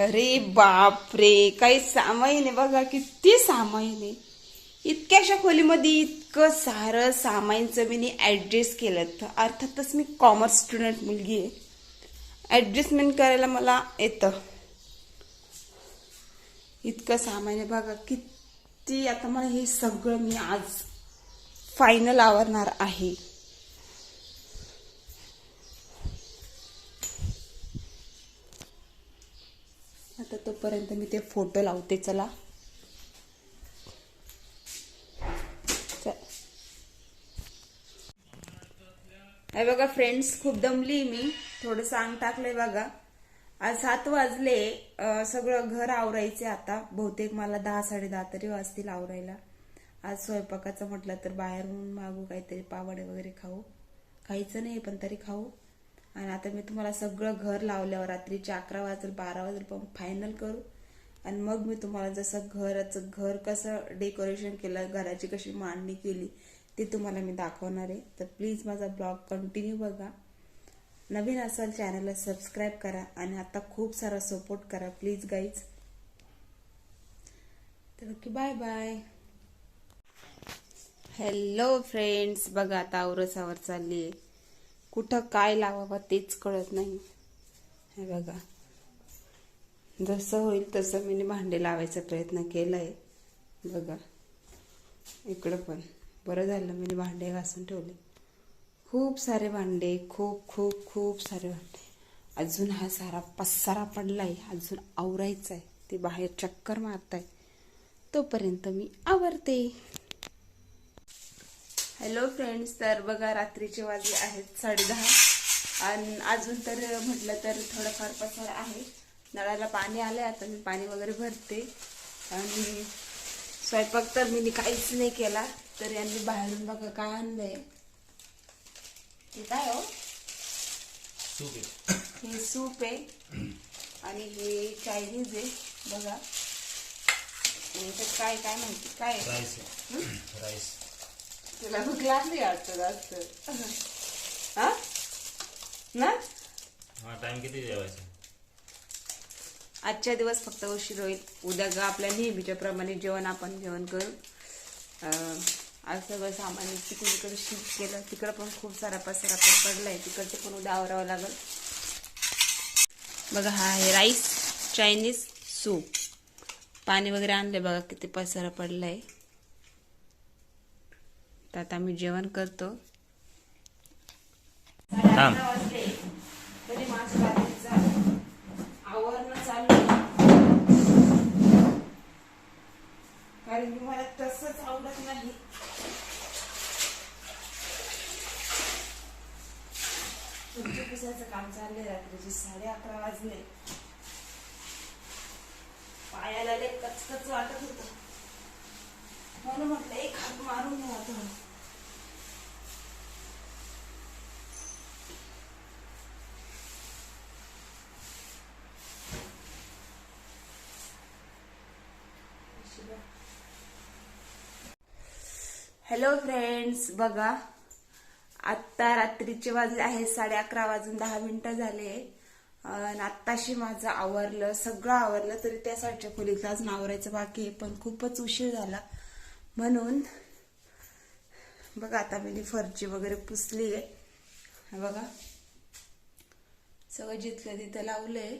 अरे बापरे काही सामाईन आहे बघा किती सामाईन. आहे इतक्याशा खोलीमध्ये इतकं सारं सामाईनचं मी ॲडजस्ट केलं. तर अर्थातच मी कॉमर्स स्टुडंट मुलगी आहे. ॲडजस्टमेंट करायला मला येतं. इतकं सामान आहे बघा किती आता मला हे सगळं मी आज फायनल आवरणार आहे. आता तोपर्यंत मी ते फोटो लावते चला. हे बघा फ्रेंड्स खूप दमली मी. थोडं सांग टाकलंय बघा. आज सात वाजले सगळं घर आवरायचे आता. बहुतेक मला दहा साडे दहा तरी वाजतील आवरायला. आज स्वयंपाकाचं म्हटलं तर बाहेरून मागू काहीतरी पावडे वगैरे खाऊ. खायचं नाही पण तरी खाऊ. आणि आता मी तुम्हाला सगळं घर लावल्यावर रात्रीचे अकरा वाजेल बारा वाजेल पण फायनल करू. आणि मग मी तुम्हाला जसं घराचं घर कसं डेकोरेशन केलं घराची कशी मांडणी केली ते तुम्हाला मी दाखवणार आहे. तर प्लीज माझा ब्लॉग कंटिन्यू बघा. नवीन असाल चॅनलला सबस्क्राईब करा आणि आता खूप सारा सपोर्ट करा प्लीज गाईज तर okay bye bye hello friends बघा आता आवरसावर चालली आहे कुठं काय लावावं तेच कळत नाही. हे बघा. जसं होईल तसं मी भांडे लावायचा प्रयत्न केलाय. बघा. इकडं पण. बरं झालं मी भांडे घासून ठेवले. खूप सारे भांडे खूप खूप खूप सारे भांडे. अजून हा सारा पसारा पडलाय. अजून आवरायचा आहे ते बाहेर चक्कर मारताय. तोपर्यंत मी आवरते. हॅलो फ्रेंड्स तर बघा रात्रीचे वाजले आहेत साडेदहा. आणि अजून तर म्हटलं तर थोडंफार पसारा आहे. नळाला पाणी आलंय आता मी पाणी वगैरे भरते. आणि स्वयंपाक तर मी काहीच नाही केला तर यांनी बाहेरून बघा काय आणलंय. हे काय हो? सूप आहे. हे सूप आहे. आणि हे चायनीज आहे बघा. काय काय माहिती? काय आहे? आहे. राईस. तुला भूक लागली वाटतं जास्त हा? ना? हा टाइम किती जेवायचा? आजच्या दिवस फक्त उशीर होईल. उद्या ग आपल्या नेहमीच्या प्रमाणे जेवण आपण जेवण करू. आज सगळं सामान तिकडे इकडे शिफ्ट केलं. तिकडं पण खूप सारा पसारा पण पडलाय. तिकडचे पण उद्या आवरावं लागल. बघा हा आहे राईस चायनीज सूप पाणी वगैरे आणले बघा किती पसारा पडलाय. तर आता आम्ही जेवण करतो. आवरणं चालू. कारण की मला तसंच आवडत नाही. तुमच्या पुसायचं काम चाललंय रात्रीचे साडे अकरा वाजले. पायाला लय कचकच वाटत होत. म्हणून म्हटलं एक हात मारून घ्या थोडं हॅलो फ्रेंड्स बघा आत्ता रात्रीचे वाजले आहे साडे अकरा वाजून दहा मिनिटं झाले. आणि आत्ताशी माझं आवरलं सगळं आवरलं तरी त्या साडच्या खोलीतलाच नावरायचं बाकी आहे पण खूपच उशीर झाला. म्हणून बघा आता मी फरची वगैरे पुसली आहे. बघा. सगळं जिथलं तिथं लावलंय.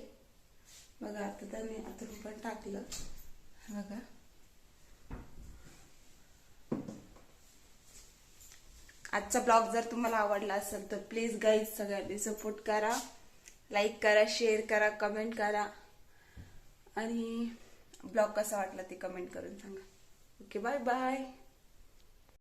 बघा आता तर मी आता पण टाकलं. बघा. आजचा ब्लॉग जर तुम्हाला आवडला असेल तर प्लीज गाईज सगळ्यांनी सपोर्ट करा. लाईक करा शेअर करा कमेंट करा. आणि ब्लॉग कसा वाटला ते कमेंट करून सांगा. Okay bye bye